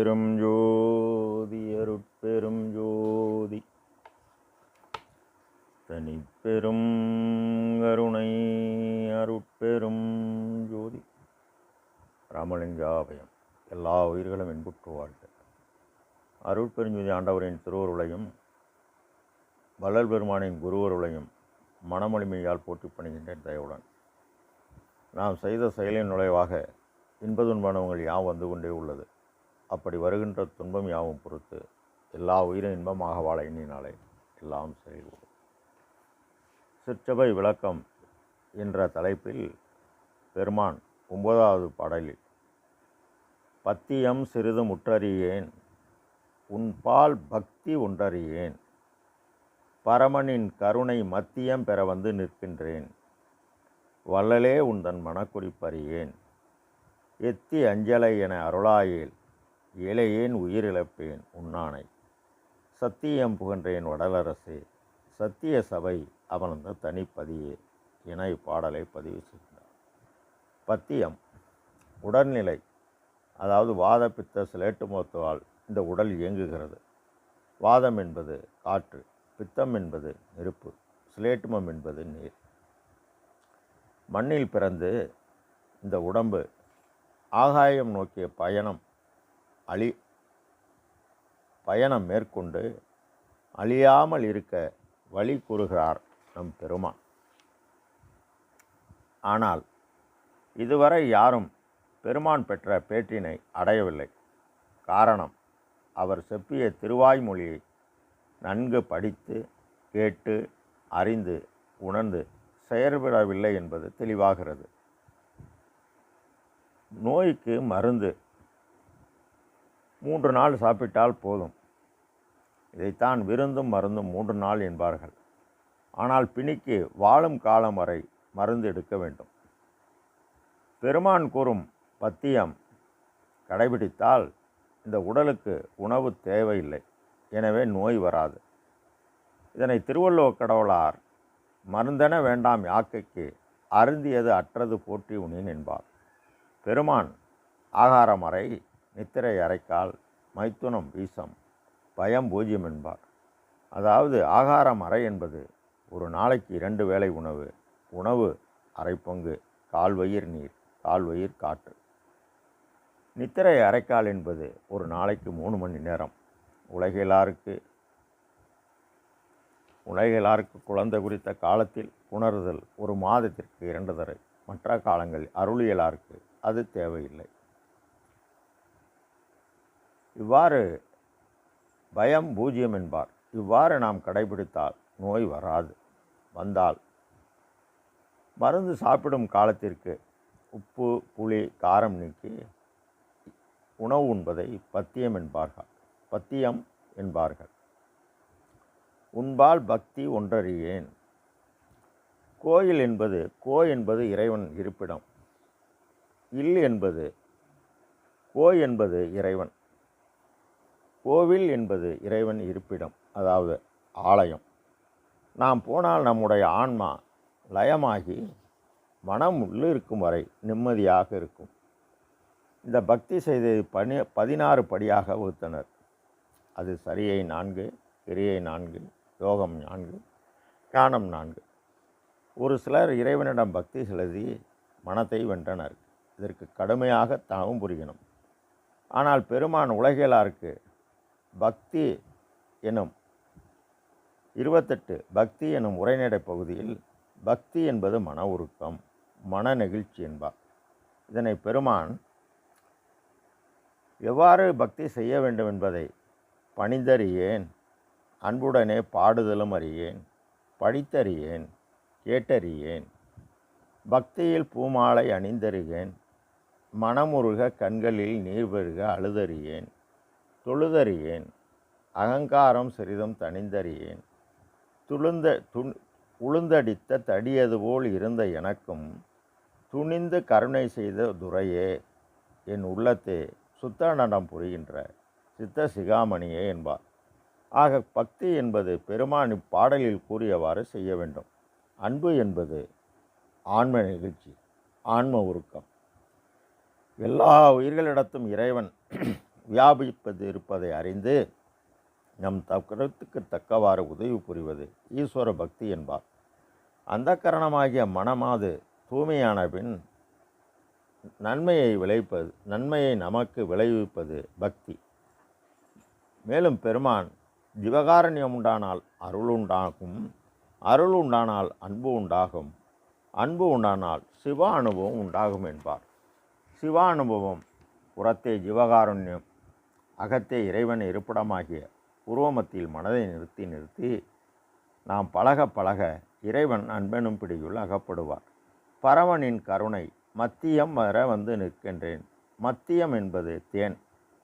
அருட்பெரும் ஜோதி அருட்பெரும் ஜோதி. தனிப்பெரும் கருணை அருட்பெரும் ஜோதி. ராமலிங்காபயம். எல்லா உயிர்களும் இன்புற்று வாழ்க. அருட்பெருஞ்சோதி ஆண்டவரின் திருவருளையும் வள்ளல் பெருமானின் குருவருளையும் மனமொழிமையால் போட்டி பணிகின்றேன் தயவுடன். நாம் செய்த செயலின் நுழைவாக இன்பதுன்பானவங்கள் யாம் வந்து கொண்டே உள்ளது. அப்படி வருகின்ற துன்பம் யாவும் பொறுத்து எல்லா உயிரும் இன்பமாக வாழ எண்ணினாலே எல்லாம் செயல்படும் சிற்றபை விளக்கம் என்ற தலைப்பில் பெருமான் ஒன்பதாவது பாடலில் பத்தியம் சிறிது முற்றறியேன் உன் பால் பக்தி ஒன்றறியேன் பரமனின் கருணை மத்தியம் பெற வந்து நிற்கின்றேன் வள்ளலே உந்தன் மனக்குறிப்பறியேன் எத்தி அஞ்சலை என அருளாயேல் ஏழையேன் உயிரிழப்பேன் உன்னானை. சத்தியம் புகன்றேன் வடலரசே சத்திய சபை அவனந்த தனிப்பதியே என இப்பாடலை பதிவு செய்கிறார். பத்தியம் உடல்நிலை அதாவது வாத பித்த சிலேட்டு மோத்துவால் இந்த உடல் இயங்குகிறது. வாதம் என்பது காற்று பித்தம் என்பது நெருப்பு சிலேட்டுமம் என்பது நீர். மண்ணில் பிறந்து இந்த உடம்பு ஆகாயம் நோக்கிய பயணம் அழி பயணம் மேற்கொண்டு அழியாமல் இருக்க வழி கூறுகிறார் நம் பெருமான். ஆனால் இதுவரை யாரும் பெருமான் பெற்ற பேற்றினை அடையவில்லை. காரணம் அவர் செப்பிய திருவாய்மொழியை நன்கு படித்து கேட்டு அறிந்து உணர்ந்து செயற்படவில்லை என்பது தெளிவாகிறது. நோய்க்கு மருந்து மூன்று நாள் சாப்பிட்டால் போதும். இதைத்தான் விருந்தும் மருந்தும் மூன்று நாள் என்பார்கள். ஆனால் பிணிக்கு வாழும் காலம் வரை மருந்து எடுக்க வேண்டும். பெருமான் கூறும் பத்தியம் கடைபிடித்தால் இந்த உடலுக்கு உணவு தேவையில்லை. எனவே நோய் வராது. இதனை திருவள்ளுவர் கடவுளார் மருந்தென வேண்டாம் யாக்கைக்கு அருந்தியது அற்றது போற்றி உனேன் என்பார். பெருமான் ஆகாரம் அறை நித்திரை அறைக்கால் மைத்துனம் வீசம் பயம் பூஜ்யம் என்பார். அதாவது ஆகாரம் அறை என்பது ஒரு நாளைக்கு இரண்டு வேளை உணவு. உணவு அரைப்பங்கு கால்வயிர் நீர் கால்வயிர் காற்று. நித்திரை அரைக்கால் என்பது ஒரு நாளைக்கு மூணு மணி நேரம். உலகிலாருக்கு உலகிலாருக்கு குழந்தை குறித்த காலத்தில் உணர்தல் ஒரு மாதத்திற்கு இரண்டு தரை மற்ற காலங்களில் அருளியலாருக்கு அது தேவையில்லை. இவ்வாறு பயம் பூஜ்யம் என்பார். இவ்வாறு நாம் கடைபிடித்தால் நோய் வராது. வந்தால் மருந்து சாப்பிடும் காலத்திற்கு உப்பு புளி காரம் நீக்கி உணவு உண்பதை பத்தியம் என்பார்கள். பத்தியம் என்பார்கள். உன்பால் பக்தி ஒன்றறியேன். கோயில் என்பது கோ என்பது இறைவன் இருப்பிடம். இல் என்பது கோ என்பது இறைவன். கோவில் என்பது இறைவன் இருப்பிடம் அதாவது ஆலயம். நாம் போனால் நம்முடைய ஆன்மா லயமாகி மனம் உள்ளிருக்கும் வரை நிம்மதியாக இருக்கும். இந்த பக்தி செய்ததை பனி பதினாறு படியாக வகுத்தனர் அது சரியை நான்கு கிரியை நான்கு யோகம் நான்கு ஞானம் நான்கு. ஒரு சிலர் இறைவனிடம் பக்தி செலுத்தி மனத்தை வென்றனர். இதற்கு கடுமையாக தாவும் புரியணும் ஆனால் பெருமான் உலகியலாருக்கு பக்தி எனும் இருபத்தெட்டு பக்தி எனும் உரைநடை பகுதியில் பக்தி என்பது மன உருக்கம் மன நெகிழ்ச்சி என்பார் இதனை பெருமான் எவ்வாறு பக்தி செய்ய வேண்டும் என்பதை பணிந்தறியேன் அன்புடனே பாடுதலும் அறியேன் படித்தறியேன் கேட்டறியேன் பக்தியில் பூமாலை அணிந்தறியேன் மனமுருக கண்களில் நீர் பெருக அழுதறியேன் தொழுதறியேன். அகங்காரம் சிறிதும் தணிந்தறியேன். துளுந்த து உளுந்தடித்த தடியது போல் இருந்த எனக்கும் துணிந்து கருணை செய்த துரையே என் உள்ளத்தே சுத்த புரிகின்ற சித்த சிகாமணியே என்பார். ஆக பக்தி என்பது பெருமான் இப்பாடலில் கூறியவாறு செய்ய வேண்டும். அன்பு என்பது ஆன்ம நிகழ்ச்சி ஆன்ம உருக்கம். எல்லா உயிர்களிடத்தும் இறைவன் வியாபிப்பது இருப்பதை அறிந்து நம் தக்கரத்துக்கு தக்கவாறு உதவி புரிவது ஈஸ்வர பக்தி என்பார். அந்த கரணமாகிய மனமாது தூய்மையான பின் நன்மையை விளைப்பது நன்மையை நமக்கு விளைவிப்பது பக்தி. மேலும் பெருமான் ஜிவகாரண்யம் உண்டானால் அருள் உண்டாகும் அருள் உண்டானால் அன்பு உண்டாகும் அன்பு உண்டானால் சிவ அனுபவம் உண்டாகும் என்பார். சிவ அனுபவம் புறத்தே ஜீவகாருண்யம் அகத்தே இறைவன் இருப்பிடமாகிய உருவமத்தில் மனதை நிறுத்தி நிறுத்தி நாம் பழக பழக இறைவன் அன்பெனும் பிடியுள் அகப்படுவார். பரவனின் கருணை மத்தியம் வர வந்து நிற்கின்றேன். மத்தியம் என்பது தேன்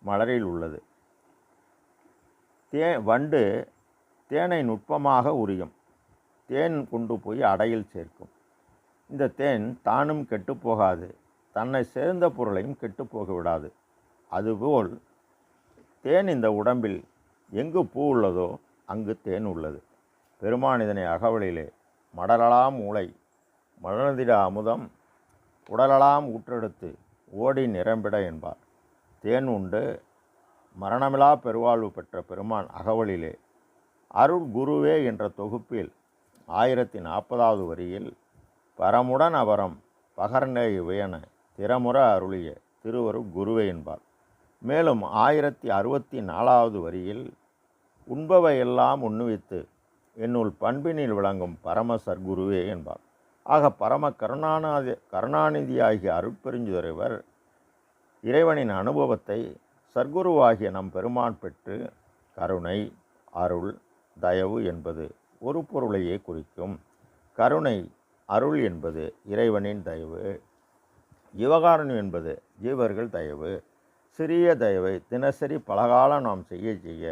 மலரில் உள்ளது. தே வண்டு தேனை நுட்பமாக உரியும். தேன் கொண்டு போய் அடையில் சேர்க்கும். இந்த தேன் தானும் கெட்டுப்போகாது தன்னை சேர்ந்த பொருளையும் கெட்டுப்போக விடாது அதுபோல் தேன் இந்த உடம்பில் எங்கு பூ உள்ளதோ அங்கு தேன் உள்ளது. பெருமான் இதனை அகவலிலே மடலலாம் மூளை மலர்ந்திட அமுதம் உடலலாம் ஊற்றெடுத்து ஓடி நிரம்பிட என்பார். தேன் உண்டு. மரணமிலா பெருவாழ்வு பெற்ற பெருமான் அகவலிலே அருள் குருவே என்ற தொகுப்பில் ஆயிரத்தி நாற்பதாவது வரியில் பரமுடன் அவரம் பகர்நே இவையன திறமுற அருளிய திருவரு குருவே என்பார். மேலும் ஆயிரத்தி அறுபத்தி நாலாவது வரியில் உண்பவையெல்லாம் உண்ணுவித்து என்னுள் பண்பினில் விளங்கும் பரம சர்க்குருவே என்பார். ஆக பரம கருணாநாதி கருணாநிதியாகிய அருட்பெருஞ்சுதரைவர் இறைவனின் அனுபவத்தை சர்க்குருவாகிய நம் பெருமான் பெற்று கருணை அருள் தயவு என்பது ஒரு பொருளையே குறிக்கும். கருணை அருள் என்பது இறைவனின் தயவு ஜீவகாரணம் என்பது ஜீவர்கள் தயவு சிறிய தயவை தினசரி பலகாலம் நாம் செய்ய செய்ய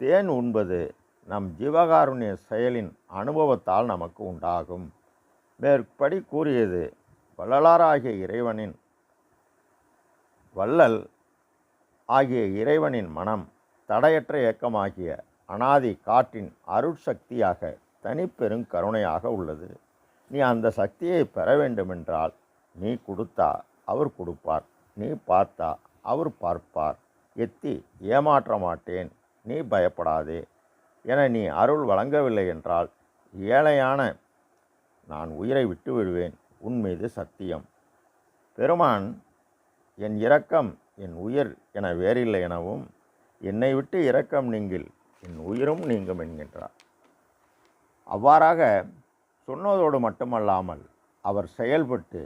தேன் உண்பது நம் ஜீவகாருண்ய செயலின் அனுபவத்தால் நமக்கு உண்டாகும். மேற்படி கூறியது வள்ளலாராகிய இறைவனின் வள்ளல் ஆகிய இறைவனின் மனம் தடையற்ற இயக்கமாகிய அனாதி காற்றின் அருட்சக்தியாக தனிப்பெரும் கருணையாக உள்ளது. நீ அந்த சக்தியை பெற வேண்டுமென்றால் நீ கொடுத்தா அவர் கொடுப்பார். நீ பார்த்தா அவர் பார்ப்பார். எத்தி ஏமாற்ற மாட்டேன் நீ பயப்படாதே. என நீ அருள் வழங்கவில்லை என்றால் ஏழையான நான் உயிரை விட்டு விடுவேன் உன் மீது சத்தியம். பெருமான் என் இரக்கம் என் உயிர் என வேறில்லை எனவும் என்னை விட்டு இரக்கம் நீங்கில் என் உயிரும் நீங்கும் என்கின்றார். அவ்வாறாக சொன்னதோடு மட்டுமல்லாமல் அவர் செயல்பட்டு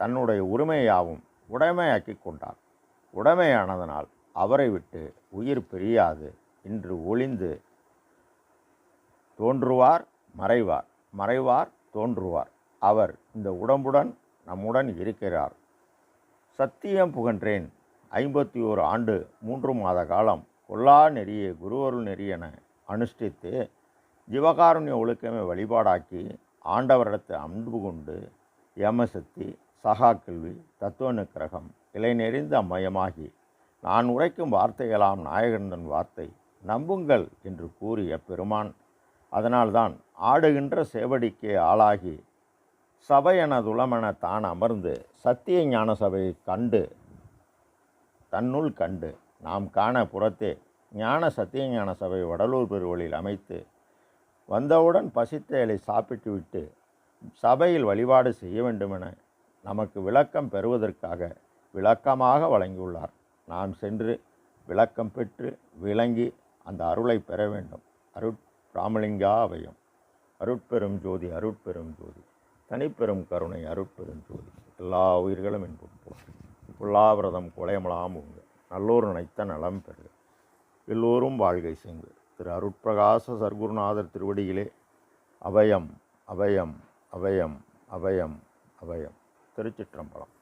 தன்னுடைய உரிமையாவும் உடைமையாக்கி கொண்டார் உடைமையானதனால் அவரை விட்டு உயிர் பிரியாது. இன்று ஒளிந்து தோன்றுவார் மறைவார். மறைவார் தோன்றுவார். அவர் இந்த உடம்புடன் நம்முடன் இருக்கிறார். சத்தியம் புகன்றேன். ஐம்பத்தி ஓரு ஆண்டு மூன்று மாத காலம் கொல்லா நெறியை குருவருள் நெறியென அனுஷ்டித்து ஜீவகாருண்ய ஒழுக்கமே வழிபாடாக்கி ஆண்டவரிடத்தை அன்பு கொண்டு யமசக்தி சகா தத்துவ நிக்கிரகம் இலை நெறிந்த மயமாகி நான் உரைக்கும் வார்த்தைகளாம் நாயகந்தன் வார்த்தை நம்புங்கள் என்று கூறிய பெருமான். அதனால்தான் ஆடுகின்ற சேவடிக்கே ஆளாகி சபை துளமென தான் அமர்ந்து சத்திய ஞான சபையை கண்டு தன்னுள் கண்டு நாம் காண புறத்தே ஞான சத்திய ஞான சபை வடலூர் பெருவழியில் அமைத்து வந்தவுடன் பசித்தேலை சாப்பிட்டுவிட்டு சபையில் வழிபாடு செய்ய வேண்டுமென நமக்கு விளக்கம் பெறுவதற்காக விளக்கமாக வழங்கியுள்ளார். நாம் சென்று விளக்கம் பெற்று விளங்கி அந்த அருளை பெற வேண்டும். அருட் ராமலிங்கா அருட்பெரும் ஜோதி அருட்பெரும் ஜோதி. தனிப்பெரும் கருணை அருட்பெரும் ஜோதி. எல்லா உயிர்களும் என்போம் புல்லாவிரதம் குலையமலாம் உங்க நல்லோர் நினைத்த நலம் பெறுக. எல்லோரும் வாழ்கை செய்ங்க திரு அருட்பிரகாச சர்க்குருநாதர் திருவடியிலே அபயம் அபயம் அபயம் அபயம் அபயம் திருச்சிற்றம்பலம்.